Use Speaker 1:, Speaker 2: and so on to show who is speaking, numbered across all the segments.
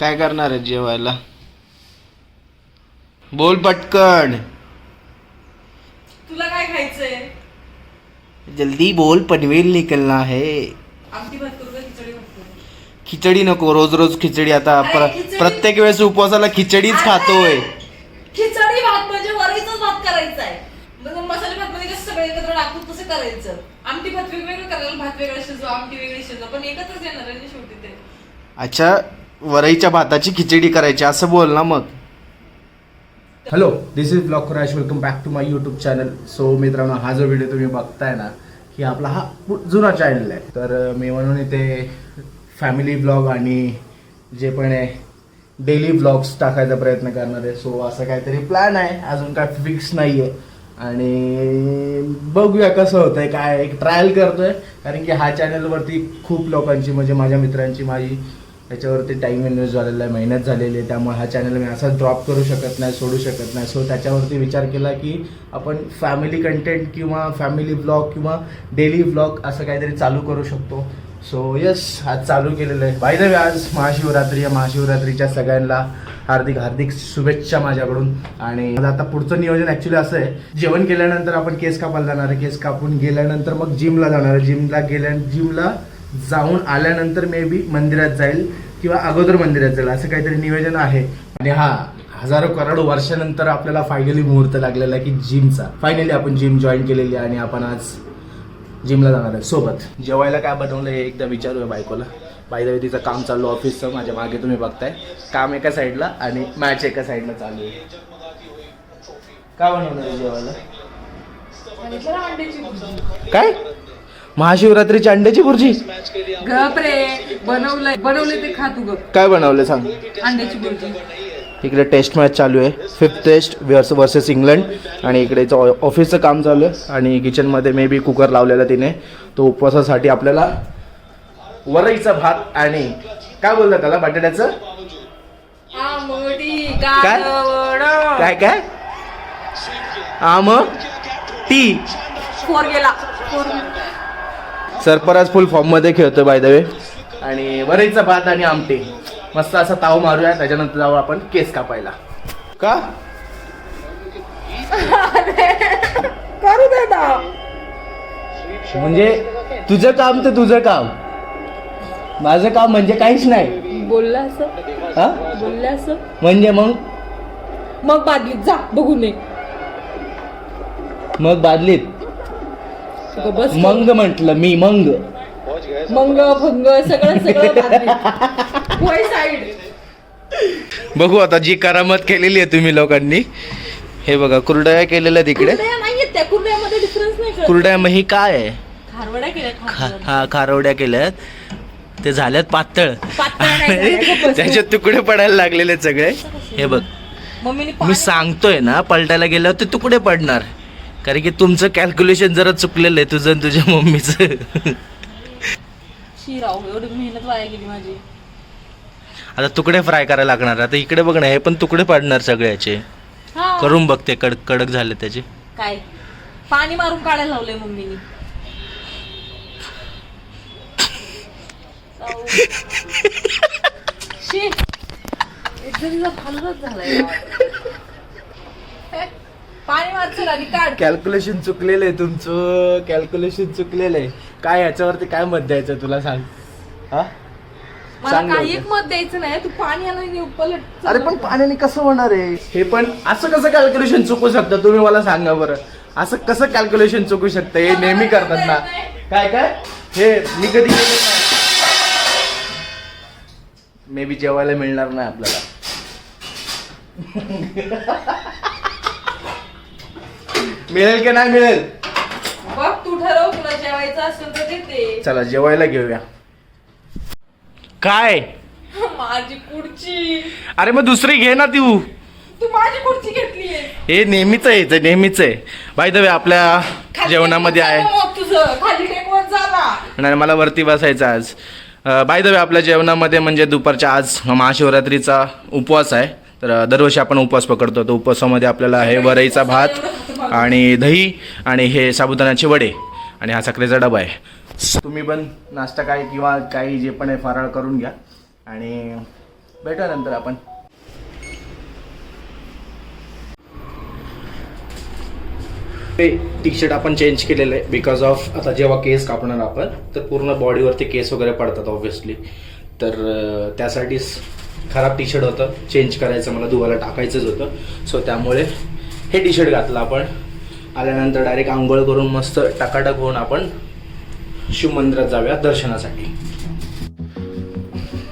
Speaker 1: काय करणार आहे जेवायला? बोल पटकन.
Speaker 2: तुला काय खायचंय?
Speaker 1: जल्दी बोल पनवेल निकलना है.
Speaker 2: आमटी भात करू का खिचडी भात करू?
Speaker 1: खिचडी नको रोज रोज खिचडी. आता
Speaker 2: अरे,
Speaker 1: प्र-
Speaker 2: खिचडी-
Speaker 1: प्रत्येक वेळेस उपवासाला खिचडीच खातोय.
Speaker 2: खिचडी भात म्हणजे वरईचाच भात करायचा आहे म्हणजे मसाले भात मध्ये कसं सगळं एकत्र टाकून तसं करायचं. आमटी भात वेगवेगळं करायला भात वेगळा शिजवा आमटी वेगळी शिजवा पण एकत्रच येणार आहे ना शेवटी ते.
Speaker 1: अच्छा वरईच्या भाताची खिचडी करायची असं बोल ना मग.
Speaker 3: Hello this is block crash welcome back to my YouTube channel so मित्रांनो हा जो व्हिडिओ तुम्ही बघताय ना की आपला हा जुना चॅनल आहे. तर मी म्हणून इथे फॅमिली ब्लॉग आणि जे पण आहे डेली ब्लॉग्स टाकायचा प्रयत्न करणार आहे. सो असं काहीतरी प्लॅन आहे. अजून काय फिक्स नाही आहे आणि बघूया कसं होतंय काय एक ट्रायल करतोय. कारण की हा चॅनलवरती खूप लोकांची म्हणजे माझ्या मित्रांची माझी त्याच्यावरती टाईम इन्व्हेस्ट झालेला आहे मेहनत झालेली आहे त्यामुळे हा चॅनल मी असा ड्रॉप करू शकत नाही सोडू शकत नाही. सो त्याच्यावरती विचार केला की आपण फॅमिली कंटेंट किंवा फॅमिली ब्लॉग किंवा डेली ब्लॉग असं काहीतरी चालू करू शकतो. सो यस आज चालू केलेलं आहे. बाय द वे आज महाशिवरात्री या महाशिवरात्रीच्या सगळ्यांना हार्दिक हार्दिक शुभेच्छा माझ्याकडून. आणि आता पुढचं नियोजन ॲक्च्युली असं आहे. जेवण केल्यानंतर आपण केस कापायला जाणार आहे. केस कापून गेल्यानंतर मग जिमला जाणार आहे. जिमला गेल्या जिमला जाऊन आल्यानंतर मे बी मंदिरात जाईल किंवा अगोदर मंदिरात जाईल असं काहीतरी नियोजन आहे. आणि हा हजारो करोड वर्षानंतर आपल्याला फायनली मुहूर्त लागलेला आहे की जिमचा फायनली आपण जिम जॉईन केलेली आहे आणि आपण आज जिमला जाणार आहे. सोबत. जेवायला काय बनवलं हे एकदा विचारूया बायकोला. बाय तिचं काम चालू ऑफिसचं माझ्या मागे तुम्ही बघताय. काम एका साईडला आणि मॅच एका साईडला चालू आहे. काय बनवलं आहे जेवायला.
Speaker 1: काय? महाशिवरात्रीची अंड्याची भुर्जी
Speaker 2: गप रे बनवलंय बनवलंय ते खा तू गप
Speaker 1: काय बनवलं सांग.
Speaker 2: अंड्याची भुर्जी
Speaker 1: इकडे टेस्ट मॅच चालू आहे. Fifth test vers versus England आणि इकडे ऑफिसचं काम चालू आहे. आणि किचनमध्ये मे बी कुकर लावलेला तिने. तो उपवासासाठी आपल्याला वरईचा भात आणि काय बोलतात त्याला बटाट्याचं? काय? काय काय? आम टी
Speaker 2: फोर गेला. फोर.
Speaker 1: सरपराज फुल फॉर्ममध्ये खेळतोय बाय द वे आणि वरईचा भात आणि आमटी. मस्त असा ताव मारूया त्याच्यानंतर जाऊ आपण केस कापायला. का?
Speaker 2: करू दे ना.
Speaker 1: म्हणजे तुझं काम तर तुझं काम. माझं काम म्हणजे काहीच नाही.
Speaker 2: बोलला असं?
Speaker 1: हा?
Speaker 2: बोलला असं?
Speaker 1: म्हणजे मग?
Speaker 2: मग बादलीत जा बघू नये
Speaker 1: मग बादलीत?
Speaker 2: बस
Speaker 1: मंग म्हंटल मी मंग.
Speaker 2: मंग फंग सगळं सगळं. होय साईड.
Speaker 1: बघू आता जी करामत केलेली आहे तुम्ही लोकांनी. हे बघा कुरडया केलेल्या तिकडे
Speaker 2: कुरडया नाहीयेत त्या कुरड्यामध्ये डिफरन्स नाही कळत.
Speaker 1: कुरडया मग ही काय आहे?
Speaker 2: खारवड्या केल्या
Speaker 1: खा
Speaker 2: खारवड्या.
Speaker 1: हा खारवड्या केल्यात ते झाल्यात पातळ.
Speaker 2: पातळ नाही झाल्या, गप्प बस.
Speaker 1: त्याचे तुकडे पडायला लागलेले सगळे. हे बघ.
Speaker 2: मम्मीने
Speaker 1: मी
Speaker 2: पाणी-
Speaker 1: सांगतोय ना पलटायला गेल्यावर ते तुकडे पडणार. कारण की तुमचं कॅल्क्युलेशन जरा चुकलेलं आहे तुझं आणि तुझ्या मम्मीचं.
Speaker 2: एवढी मेहनत वाया गेली माझी.
Speaker 1: आता तुकडे फ्राय करायला लागणार आता इकडे बघ ना हे पण तुकडे पडणार सगळ्याचे.
Speaker 2: हा.
Speaker 1: करून बघते कडक कडक झाले त्याचे.
Speaker 2: काय? पाणी मारून काढायला लावलंय मम्मीने. जाऊ. शी एकजणीचा फालूच झालाय. पाणी आणि काढ
Speaker 1: कॅल्क्युलेशन चुकलेलं आहे तुमचं. कॅल्क्युलेशन चुकलेलं आहे. काय याच्यावरती काय मत द्यायचं तुला सांग? हा?
Speaker 2: मला
Speaker 1: सांग
Speaker 2: काही
Speaker 1: लवकर.
Speaker 2: एक मत द्यायचं नाही. तू पाणी पलट
Speaker 1: अरे पण पाण्याने कसं होणार आहे? हे पण असं कसं कॅल्क्युलेशन चुकू शकतं? तुम्ही मला सांगा बरं. असं कसं कॅल्क्युलेशन चुकू शकतं? हे नेहमी करतात ना. काय काय? हे मी कधी मे बी जेवायला मिळणार नाही आपल्याला. मिळेल की नाही मिळेल?
Speaker 2: बघ तू ठरव तुला जेवायचं असेल तर देते.
Speaker 1: चला जेवायला घेऊया. काय?
Speaker 2: माझी खुर्ची.
Speaker 1: अरे मग दुसरी घे ना तू.
Speaker 2: तू माझी खुर्ची घेतलीये.
Speaker 1: हे नेहमीच आहे ते नेहमीच आहे. बाय द वे आपल्या जेवणामध्ये आहे.
Speaker 2: जा मग तुझं. खाली टेकवत जा ना.
Speaker 1: आणि मला वरती बसायचं आज. बाय द वे आपल्या जेवणामध्ये म्हणजे दुपारच्या आज महाशिवरात्रीचा उपवास आहे. तर दरवर्षी आपण उपवास पकडतो. तर उपवासामध्ये आपल्याला हे वरईचा भात आणि दही आणि हे साबुदाण्याचे वडे. आणि हा साखरेचा डबा आहे. तुम्ही पण नाश्ता काय किंवा काही जे पण आहे फराळ करून घ्या. आणि भेटूया नंतर आपण. टी शर्ट आपण चेंज केलेलं आहे बिकॉज ऑफ आता जेव्हा केस कापणार आपण तर पूर्ण बॉडीवरती केस वगैरे पडतात ऑब्व्हियसली तर त्यासाठीच खराब टी शर्ट होतं. चेंज करायचं मला धुवायला टाकायचंच होतं. सो त्यामुळे हे टी शर्ट घातलं आपण. आल्यानंतर डायरेक्ट आंघोळ करून मस्त टाकाटाक होऊन आपण शिवमंदिरात जाऊया दर्शनासाठी.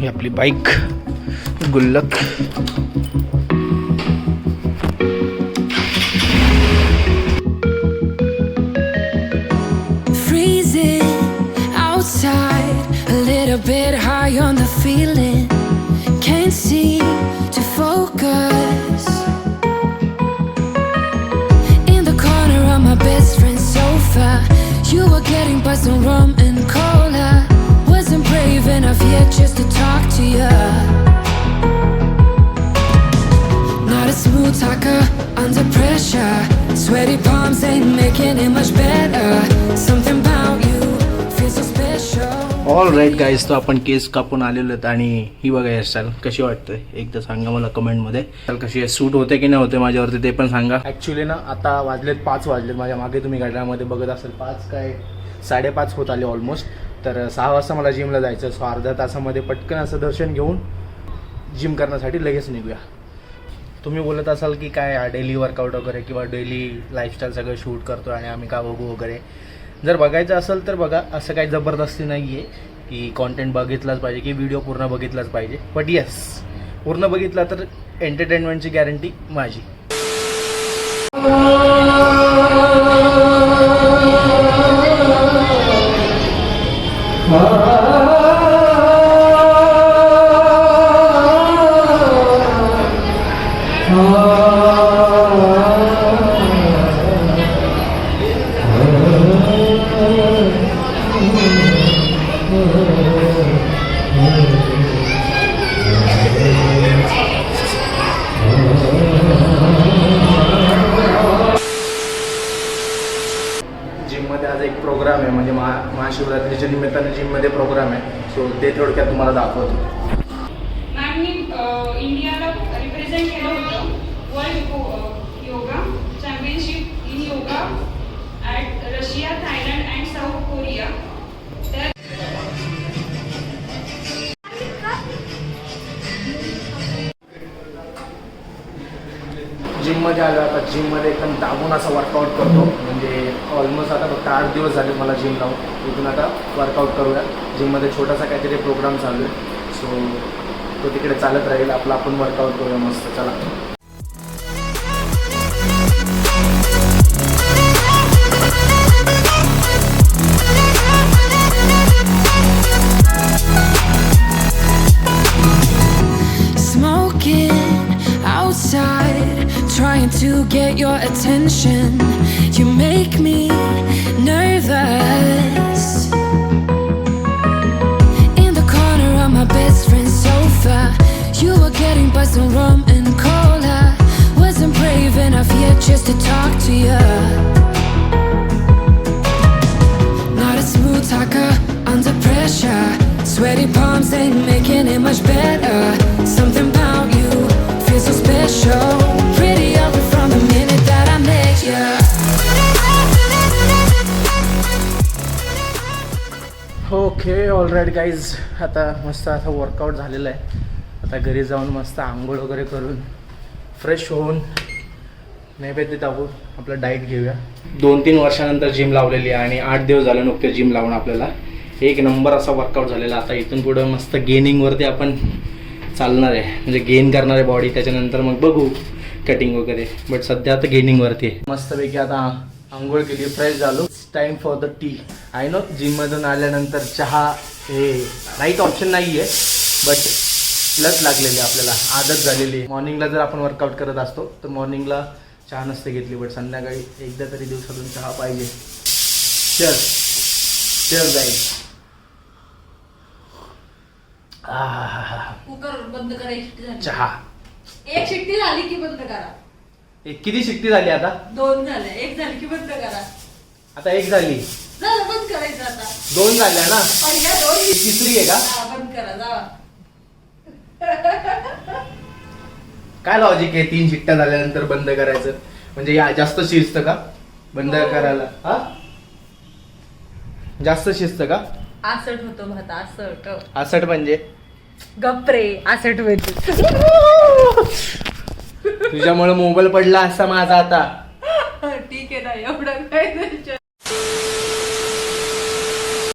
Speaker 1: ही आपली बाईक गुल्लक. ऑल राईट गाईज तो आपण केस कापून आलेलो आहेत आणि ही बघा हेअरस्टाईल कशी वाटते एकदा सांगा मला कमेंटमध्ये तर कशी सूट होते की नाही होते माझ्यावरती ते पण सांगा. ॲक्च्युली ना आता वाजलेत पाच वाजलेत. माझ्या मागे तुम्ही घड्याळामध्ये बघत असाल पाच काय? साडेपाच होत आले ऑलमोस्ट तर सहा वाजता मला जिमला जायचं सो अर्ध्या तासामध्ये पटकन असं दर्शन घेऊन जिम करण्यासाठी लगेच निघूया. तुम्ही बोलत असाल की काय डेली वर्कआउट वगैरे किंवा डेली लाईफस्टाईल सगळं शूट करतो आणि आम्ही का बघू वगैरे. जर बघायचं असेल तर बघा असं काही जबरदस्ती नाही आहे की कॉन्टेंट बघितलाच पाहिजे की व्हिडिओ पूर्ण बघितलाच पाहिजे. बट येस पूर्ण बघितला तर एंटरटेनमेंटची गॅरंटी माझी. तुम्हाला दाखवतो.
Speaker 4: मॅमनी इंडियाला रिप्रेझेंट केलं होतं world yoga championship in yoga at Russia Thailand
Speaker 1: जिममध्ये आलो आता जिममध्ये एकदम दाबून असा वर्कआउट करतो. म्हणजे ऑलमोस्ट आता फक्त आठ दिवस झाले मला जिम लावून. इथून आता वर्कआउट करूया. जिममध्ये छोटासा काहीतरी प्रोग्राम चालू आहे. सो तो तिकडे चालत राहील. आपला आपण वर्कआउट करूया मस्त. चला.
Speaker 5: Your attention. You make me nervous. In the corner of my best friend's sofa, you were getting buzzed on rum
Speaker 1: alright guys आता मस्त आता वर्कआउट झालेलं आहे. आता घरी जाऊन मस्त आंघोळ वगैरे करून फ्रेश होऊन नैवेद्य दाबून आपलं डाईट घेऊया. दोन तीन वर्षानंतर जिम लावलेली आहे आणि आठ दिवस झाले नुकते जिम लावून आपल्याला. एक नंबर असा वर्कआउट झालेला आता इथून पुढं मस्त गेनिंगवरती आपण चालणार आहे. म्हणजे गेन करणार आहे बॉडी त्याच्यानंतर मग बघू कटिंग वगैरे. बट सध्या आता गेनिंगवरती आहे. मस्तपैकी आता आंघोळ केली फ्रेश झालो. Time for the tea I know जिममधून आल्यानंतर चहा हे राईट ऑप्शन नाही आहे बट लत लागलेली आहे आपल्याला आदत झालेली आहे. मॉर्निंगला जर आपण वर्कआउट करत असतो तर मॉर्निंगला चहा नसते घेतली बट संध्याकाळी एकदा तरी दिवसातून चहा पाहिजे. चल चल जाईल
Speaker 2: कुकर बंद करा एक शिट्टी झाली.
Speaker 1: चहा.
Speaker 2: एक शिट्टी झाली की बंद करा.
Speaker 1: एक किती शिट्टी झाली आता?
Speaker 2: दोन झाल्या एक झाली की बंद करा.
Speaker 1: आता एक झाली. दोन झाल्या ना? तिसरी आहे का? काय लॉजिक आहे? तीन शिट्ट्या झाल्यानंतर बंद करायचं? म्हणजे या जास्त शिस्त का? बंद
Speaker 2: हो.
Speaker 1: करायला. हा? जास्त शिस्त का?
Speaker 2: आसट होतो भात आसट.
Speaker 1: आसट म्हणजे?
Speaker 2: गप्रे आसट होतो
Speaker 1: तुझ्यामुळे मोबाईल पडला असा माझा आता. ठीक आहे ना एवढं काय नाही.